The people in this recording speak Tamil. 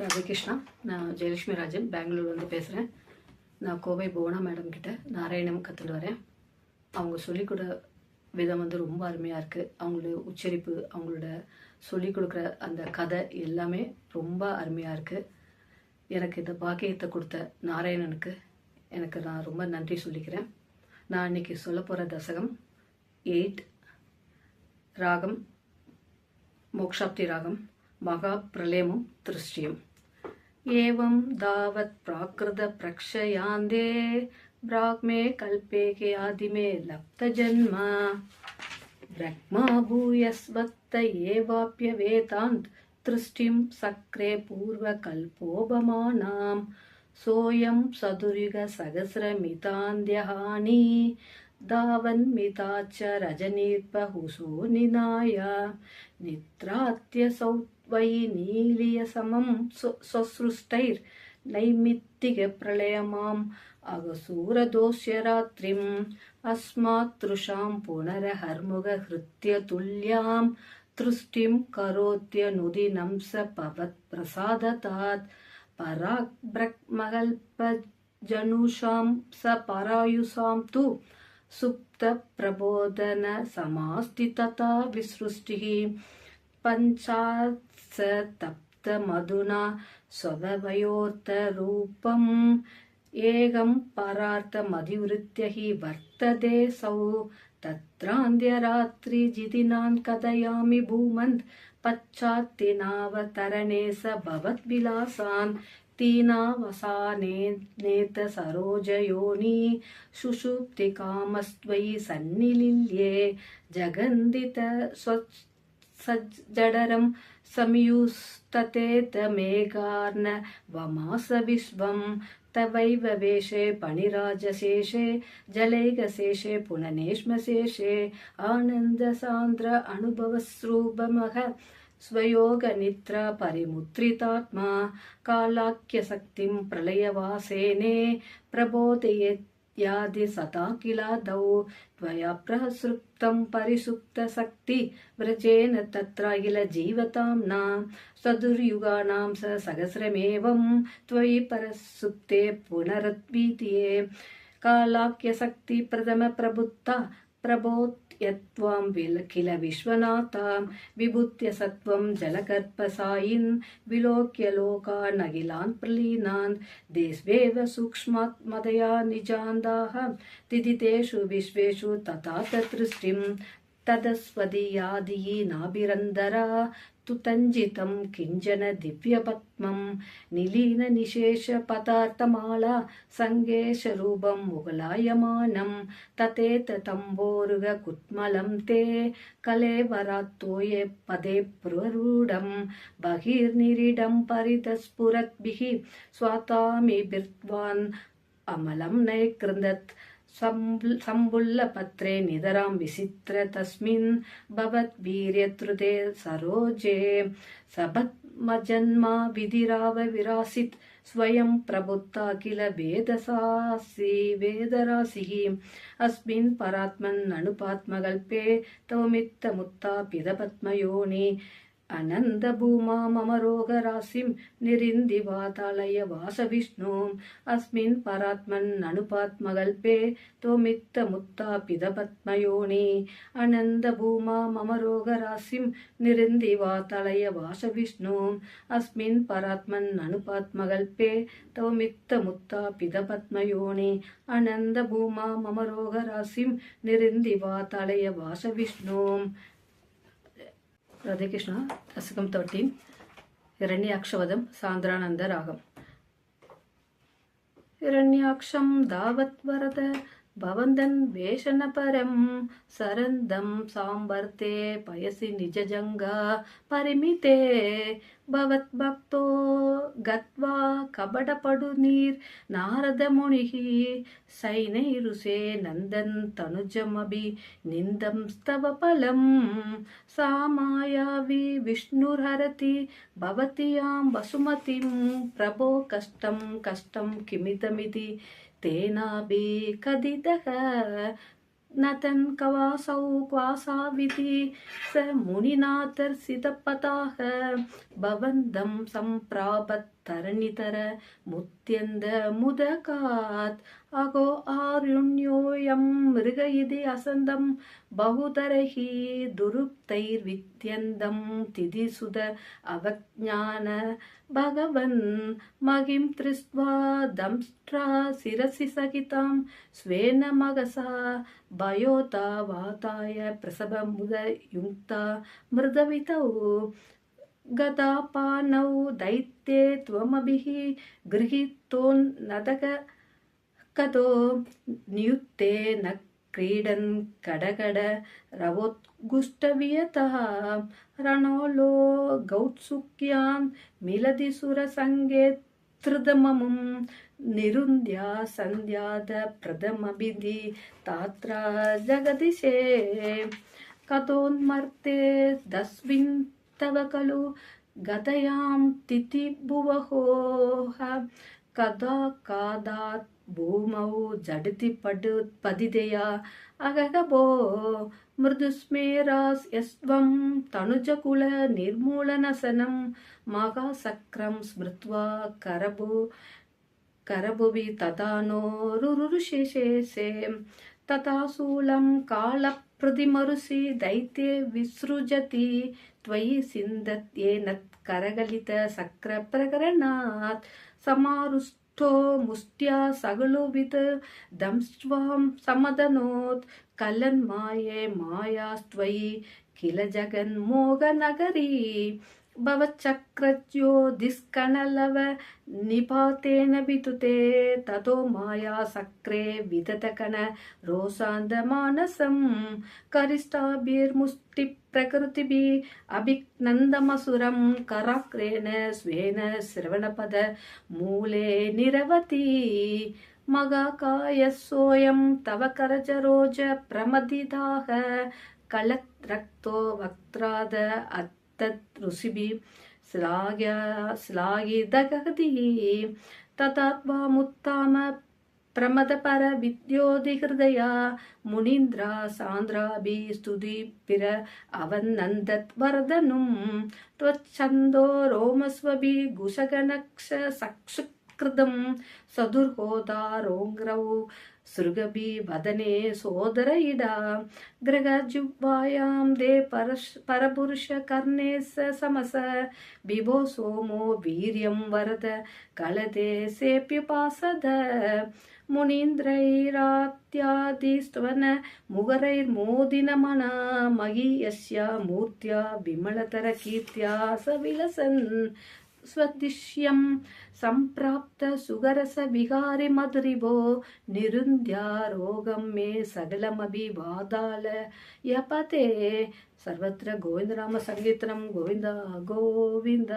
ராதே கிருஷ்ணா நான் ஜெயலட்சுமி ராஜன் பெங்களூர்லேருந்து பேசுகிறேன் நான் கோவை புவனா மேடம் கிட்ட நாராயணம் கற்றுட்டு வரேன் அவங்க சொல்லிக் கொடு விதம் வந்து ரொம்ப அருமையாக இருக்குது அவங்களுடைய உச்சரிப்பு அவங்களோட சொல்லிக் கொடுக்குற அந்த கதை எல்லாமே ரொம்ப அருமையாக இருக்குது எனக்கு இந்த பாக்கியத்தை கொடுத்த நாராயணனுக்கு எனக்கு நான் ரொம்ப நன்றி சொல்லிக்கிறேன் நான் இன்றைக்கி சொல்ல போகிற தசகம் எயிட் ராகம் மோக்ஷாப்தி ராகம் மகாப்பிரளயமும் திருஷ்டியும் ஏவம் தாவத் பிராகிருத பிரக்ஷயாந்தே பிராக்மே கல்பேகே ஆதிமே லப்த ஜன்மா பிரக்மா பூயஸ்வத்த ஏவாப்பிய வேதாந்த் திருஷ்டிம் சக்ரே பூர்வ கல்போபமானாம் सोऽयं सदुरिगसहस्रमितान्ध्यहानि दावन्मिता च रजनीर्बहुसो निनाय निद्रात्य सौत्वयि नीलियसमं स्वसृष्टैर्नैमित्तिकप्रलयमाम् अगसूरदोष्यरात्रिम् अस्मात्तृषां पुनरहर्मुगहृत्यतुल्यां तुष्टिं करोत्यनुदिनं स पवत्प्रसादतात् पराग्ब्रह्मकल्पजनुषां स परायुषां तु सुप्तप्रबोधनसमास्तितता विसृष्टिः पञ्चात्सतप्तमधुना स्ववभयोर्थरूपम् एकम् वर्तते सौ तत्रान्ध्यरात्रिजिदिनान् कथयामि भूमन् पश्चात्तिनावतरणे स भवद्विलासान् भक्तिनावसाने नेतसरोजयोनि सुषुप्तिकामस्त्वयि सन्निलिल्ये जगन्दित सज्जडरं वमास विश्वं तवैव वेशे पणिराजशेषे जलैकशेषे पुननेश्मशेषे आनन्दसान्द्र अनुभवस्रूपमः स्वयोगनिद्रापरिमुद्रितात्मा कालाख्यसक्तिम् प्रलयवासेने प्रबोधयेत्यादिसता किलादौ त्वया व्रजेन प्रहसुप्तम् परिसुप्तशक्तिव्रजेन तत्रालजीवताम्ना सदुर्युगाणाम् स सहस्रमेवम् त्वयि परसुप्ते पुनरद्वितीये प्रथमप्रबुद्धा प्रबोद्यनाथम् विभुत्य सत्त्वम् जलकर्पसायिन् विलोक्य लोका नखिलान् प्रलीनान् देष्वेव सूक्ष्मात्मदया निजान्दाहम् तिदितेषु विश्वेषु तथा तत्र तत्सृष्टिम् तदस्वदीयादीनाभिरन्दरा तुतञ्जितं किञ्जन दिव्यपद्मं निलीननिशेषपदार्थमाला सङ्गेशरूपं मुगलायमानं ततेततम्बोरुगकुत्मलं ते कलेवरात्तोये पदे प्ररूढं बहिर्निरिडं परितस्फुरद्भिः स्वातामिभिर्वान् अमलं नैकृन्दत् सम्बुल्लपत्रे निदरां विचित्र तस्मिन् भवद्वीर्यत्रुते सरोजे सबद्मजन्मा विधिराव विरासित् स्वयं प्रबुद्धा किल वेदसासि वेदरासिः अस्मिन् परात्मन्ननुपात्मकल्पे तौमित्तमुत्तापिदपद्मयोनि अनन्दभूमा मम रोगराशिं निरिन्दिवातालय वासविष्णुम् अस्मिन् परात्मन्ननुपात्मगल्पे त्वमित्तमुत्तापिदपद्मयोनि अनन्दभूमा मम रोगराशिं निरिन्दिवातालय वासविष्णुम् अस्मिन् परात्मन्ननुपात्मगल्पे त्वमित्तमुत्तापिदपद्मयोनि अनन्दभूमा मम रोगराशिं निरिन्दिवातालय वासविष्णुम् ராதேகிருஷ்ணா தசகம் தேர்ட்டீன் இரண்யாக்ஷவதம் சாந்திரானந்த ராகம் இரண்யாக்ஷம் தாவத் வரத భవందన్ వేషణపరం సరందం సాంబర్తే పయసి నిజంగా పరిమితే భవద్భక్తో గత్వా కబడపడు నీర్ నారదముని సైనైరుసే నందన్ తనుజమభి నిందం స్తవ ఫలం సామాయావి విష్ణుర్హరతి భవతియాం వసుమతిం ప్రభో కష్టం కష్టం కిమితమితి तेना तेनाभिकथितः नतन् कवासौ क्वासाविति स मुनिना मुनिनातर्सितपताः भवन्तं सम्प्रापत् ತರಣಿತರ ಮುತ್ಯಂದ ಮುದಕಾತ್ ಅಗೋ ಆರುಣ್ಯೋಯಂ ಮೃಗ ಇದೆ ಅಸಂದಂ ಬಹುತರಹಿ ದುರುಪ್ತೈರ್ವಿತ್ಯಂದಂ ತಿದಿಸುದ ಅವಜ್ಞಾನ ಭಗವನ್ ಮಗಿಂ ತ್ರಿಸ್ವಾ ದಂಷ್ಟ್ರ ಶಿರಸಿ ಸಹಿತಾಂ ಸ್ವೇನ ಮಗಸ ಭಯೋತ ವಾತಾಯ ಪ್ರಸಭ ಮುದ ಯುಕ್ತ ಮೃದವಿತೌ गदापानौ दैत्ये त्वमभिः गृहीतोन्नदकदो नियुक्ते न क्रीडन् कडकड रवोत्गुष्टवियतः रणोलो गौत्सुक्यान् मिलति सुरसङ्गे त्रिदममुं निरुन्द्या सन्ध्यादप्रदमभिधि तात्रा जगदिशे कथोन्मर्ते तस्मिन् तव खलु गतयां तिथिभुवहोः कदा कादात् భూమౌ జడితి పడు పదిదయా అగగబో మృదుస్మేరాస్యస్వం తనుజకుల నిర్మూలనసనం మగాసక్రం స్మృత్వా కరభు కరభువి తదానో రురుషేషేసే తథాశూలం కాళ ಹೃದಿ ಮರುಸಿ ದೈತ್ಯೆ ವಿಸೃಜತಿ ತ್ವಯಿ ಸಿಂಧತ್ಯೇನತ್ ಕರಗಲಿತ ಸಕ್ರ ಪ್ರಕರಣಾತ್ ಸಮಾರುಷ್ಟೋ ಮುಷ್ಟ್ಯಾ ಸಗಳುವಿತ ದಂಸ್ವಾಂ ಸಮದನೋತ್ ಕಲನ್ ಮಾಯೆ ಮಾಯಾಸ್ತ್ವಯಿ ಕಿಲ ಜಗನ್ಮೋಗ ನಗರಿ भवचक्रज्योतिस्कनलव निपातेन विदुते ततो मायासक्रे विदतकन रोसान्दमानसं करिष्ठाभिर्मुष्टिप्रकृतिभिः अभिनन्दमसुरं कराक्रेण स्वेन श्रवणपद मूले निरवति मगाकायसोऽयं तव करजरोज प्रमदिदाः कलत्रक्तो वक्त्राद अत् तत् ऋषिभिः श्लाघ्या श्लाघितगतिः तथात्मा मुत्ताम प्रमदपरविद्योधिहृदया मुनीन्द्रा सान्द्राभिस्तुतिभिर अवन्नन्दत्वरदनुं त्वच्छन्दो रोमस्वभिगुषगणक्ष सक्षुक् कृतं सदुर्होदारोङ्ग्रौ सृगभि वदने सोदर इडा गृहजिह्वायां दे परश परपुरुषकर्णे स समस विभो सोमो वीर्यं वरद कलदे सेऽप्युपासद मुनीन्द्रैरात्यादिस्त्वन मुगरैर्मोदिनमना मयि यस्या मूर्त्या विमलतरकीर्त्या स विलसन् स्वदिश्यं सम्प्राप्तसुगरसविहारि मधुरिवो निरुन्द्यारोगं मे सकलमभिवादाल यपते सर्वत्र गोविन्दरामसङ्गीतनं गोविन्द गोविन्द